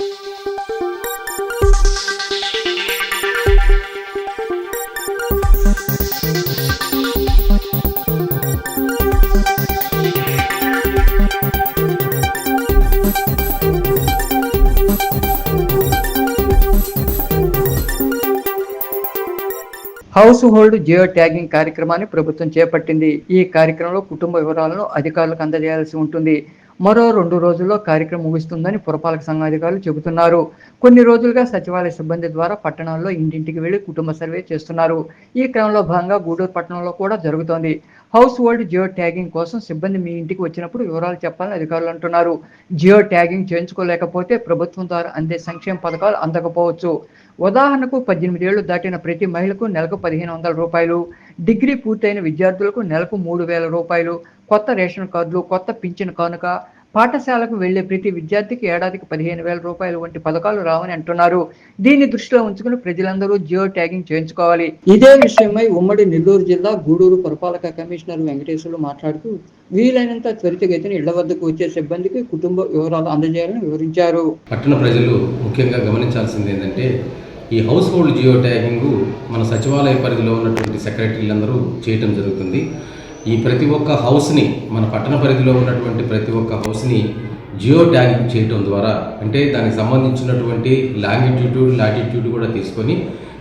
House hold geo tagging కార్యక్రమాన్ని ప్రభుత్వం చేపట్టింది. ఈ కార్యక్రమంలో కుటుంబ వివరాలను అధికారులకు అందజేయాల్సి ఉంటుంది. మరో రెండు రోజుల్లో కార్యక్రమం ముగుస్తుందని పురపాలక సంఘ అధికారులు చెబుతున్నారు. కొన్ని రోజులుగా సచివాలయ సిబ్బంది ద్వారా పట్టణాల్లో ఇంటింటికి వెళ్ళి కుటుంబ సర్వే చేస్తున్నారు. ఈ క్రమంలో భాగంగా గూడూరు పట్టణంలో కూడా జరుగుతోంది. హౌస్ హోల్డ్ జియో ట్యాగింగ్ కోసం సిబ్బంది మీ ఇంటికి వచ్చినప్పుడు వివరాలు చెప్పాలని అధికారులు అంటున్నారు. జియో ట్యాగింగ్ చేయించుకోలేకపోతే ప్రభుత్వం ద్వారా అందే సంక్షేమ పథకాలు అందకపోవచ్చు. ఉదాహరణకు పద్దెనిమిది ఏళ్ళు దాటిన ప్రతి మహిళకు నెలకు పదిహేను వందల రూపాయలు డిగ్రీ పూర్తయిన విద్యార్థులకు నెలకు మూడు వేల రూపాయలు కొత్త రేషన్ కార్డులు కొత్త పింఛన్ కానుక పాఠశాలకు వెళ్ళే ప్రతి విద్యార్థికి ఏడాదికి పదిహేను వేల రూపాయలు వంటి పథకాలు రావని అంటున్నారు. దీన్ని దృష్టిలో ఉంచుకుని ప్రజలందరూ జియో ట్యాగింగ్ చేయించుకోవాలి. ఇదే విషయమై ఉమ్మడి నెల్లూరు జిల్లా గూడూరు పురపాలక కమిషనర్ వెంకటేశ్వర్లు మాట్లాడుతూ వీలైనంత త్వరితగతిన ఇళ్ళ వద్దకు వచ్చే సిబ్బందికి కుటుంబ వివరాలు అందజేయాలని వివరించారు. పట్టణ ప్రజలు ముఖ్యంగా గమనించాల్సింది ఏంటంటే ఈ హౌస్ హోల్డ్ జియో ట్యాగింగ్ మన సచివాలయ పరిధిలో ఉన్నటువంటి సెక్రటరీలందరూ చేయటం జరుగుతుంది. ఈ ప్రతి ఒక్క హౌస్ని మన పట్టణ పరిధిలో ఉన్నటువంటి ప్రతి ఒక్క హౌస్ని జియో ట్యాగింగ్ చేయటం ద్వారా అంటే దానికి సంబంధించినటువంటి లాంగిట్యూడ్ లాటిట్యూడ్ కూడా తీసుకొని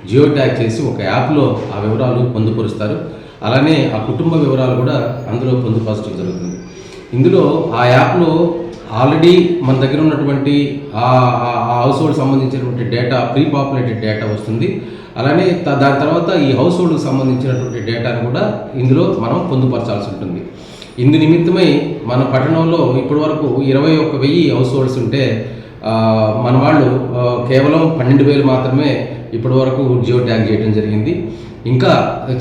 జియో ట్యాగ్ చేసి ఒక యాప్లో ఆ వివరాలు పొందుపరుస్తారు. అలానే ఆ కుటుంబ వివరాలు కూడా అందులో పొందుపరచడం జరుగుతుంది. ఇందులో ఆ యాప్లో ఆల్రెడీ మన దగ్గర ఉన్నటువంటి ఆ హౌస్ హోల్డ్ సంబంధించినటువంటి డేటా ప్రీ పాపులేటెడ్ డేటా వస్తుంది. అలానే దాని తర్వాత ఈ హౌస్ హోల్డ్కి సంబంధించినటువంటి డేటాను కూడా ఇందులో మనం పొందుపరచాల్సి ఉంటుంది. ఇందు నిమిత్తమై మన పట్టణంలో ఇప్పటి వరకు ఇరవై ఒక్క వెయ్యి హౌస్ హోల్డ్స్ ఉంటే మన వాళ్ళు కేవలం పన్నెండు వేలు మాత్రమే ఇప్పటి వరకు జియో ట్యాగ్ చేయడం జరిగింది. ఇంకా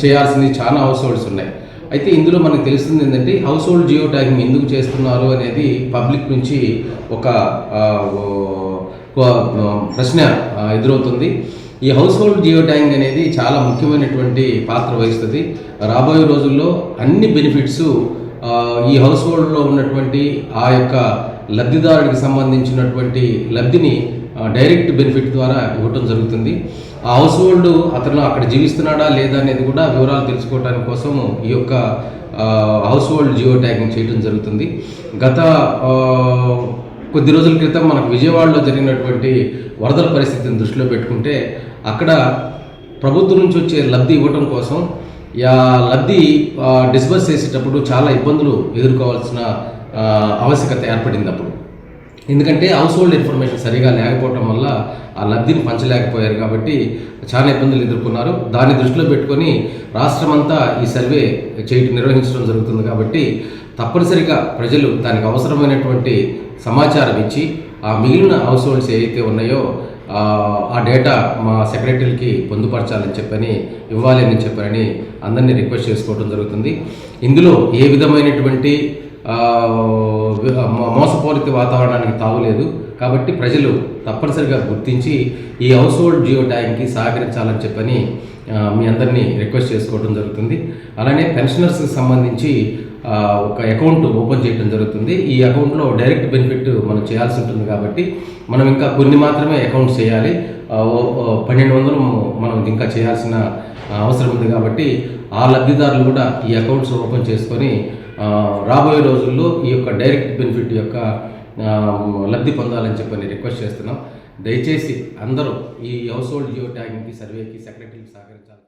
చేయాల్సింది చాలా హౌస్ హోల్డ్స్ ఉన్నాయి. అయితే ఇందులో మనకు తెలుస్తుంది ఏంటంటే హౌస్ హోల్డ్ జియో ట్యాగింగ్ ఎందుకు చేస్తున్నారు అనేది పబ్లిక్ నుంచి ఒక ప్రశ్న ఎదురవుతుంది. ఈ హౌస్ హోల్డ్ జియో ట్యాగింగ్ అనేది చాలా ముఖ్యమైనటువంటి పాత్ర వహిస్తుంది. రాబోయే రోజుల్లో అన్ని బెనిఫిట్స్ ఈ హౌస్ హోల్డ్లో ఉన్నటువంటి ఆ యొక్క లబ్ధిదారుడికి సంబంధించినటువంటి లబ్ధిని డైరెక్ట్ బెనిఫిట్ ద్వారా ఇవ్వటం జరుగుతుంది. ఆ హౌస్ హోల్డ్ అతను అక్కడ జీవిస్తున్నాడా లేదా అనేది కూడా వివరాలు తెలుసుకోవడానికి కోసం ఈ యొక్క హౌస్ హోల్డ్ జియో ట్యాగింగ్ చేయడం జరుగుతుంది. గత కొద్ది రోజుల క్రితం మనకు విజయవాడలో జరిగినటువంటి వరదల పరిస్థితిని దృష్టిలో పెట్టుకుంటే అక్కడ ప్రభుత్వం నుంచి వచ్చే లబ్ధి ఇవ్వటం కోసం ఆ లబ్ధి డిస్బర్స్ చేసేటప్పుడు చాలా ఇబ్బందులు ఎదుర్కోవాల్సిన ఆవశ్యకత ఏర్పడింది అప్పుడు. ఎందుకంటే హౌస్ హోల్డ్ ఇన్ఫర్మేషన్ సరిగా లేకపోవడం వల్ల ఆ లబ్ధిని పంచలేకపోయారు కాబట్టి చాలా ఇబ్బందులు ఎదుర్కొన్నారు. దాన్ని దృష్టిలో పెట్టుకొని రాష్ట్రమంతా ఈ సర్వే చేయటం నిర్వహించడం జరుగుతుంది కాబట్టి తప్పనిసరిగా ప్రజలు దానికి అవసరమైనటువంటి సమాచారం ఇచ్చి ఆ మిగిలిన హౌస్ హోల్డ్స్ ఏవైతే ఉన్నాయో ఆ, డేటా మా సెక్రటరీకి పొందుపరచాలని చెప్పని ఇవ్వాలి అని చెప్పని అందరినీ రిక్వెస్ట్ చేసుకోవడం జరుగుతుంది. ఇందులో ఏ విధమైనటువంటి ఆ, మోసపూరిత వాతావరణానికి తావులేదు. కాబట్టి ప్రజలు తప్పనిసరిగా గుర్తించి ఈ హౌస్ హోల్డ్ జియో ట్యాగ్కి సహకరించాలని చెప్పని మీ అందరినీ రిక్వెస్ట్ చేసుకోవడం జరుగుతుంది. అలానే పెన్షనర్స్కి సంబంధించి ఒక అకౌంట్ ఓపెన్ చేయడం జరుగుతుంది. ఈ అకౌంట్లో డైరెక్ట్ బెనిఫిట్ మనం చేయాల్సి ఉంటుంది కాబట్టి మనం ఇంకా కొన్ని మాత్రమే అకౌంట్స్ చేయాలి. ఓ- పన్నెండు వందలు మనం ఇంకా చేయాల్సిన అవసరం ఉంది కాబట్టి ఆ లబ్ధిదారులు కూడా ఈ అకౌంట్స్ ఓపెన్ చేసుకొని రాబోయే రోజుల్లో ఈ యొక్క డైరెక్ట్ బెనిఫిట్ యొక్క లబ్ధి పొందాలని చెప్పని రిక్వెస్ట్ చేస్తున్నాం. దయచేసి అందరూ ఈ హౌస్ హోల్డ్ జియో ట్యాగింగ్కి సర్వేకి సెక్రటరీకి సహకరించాలి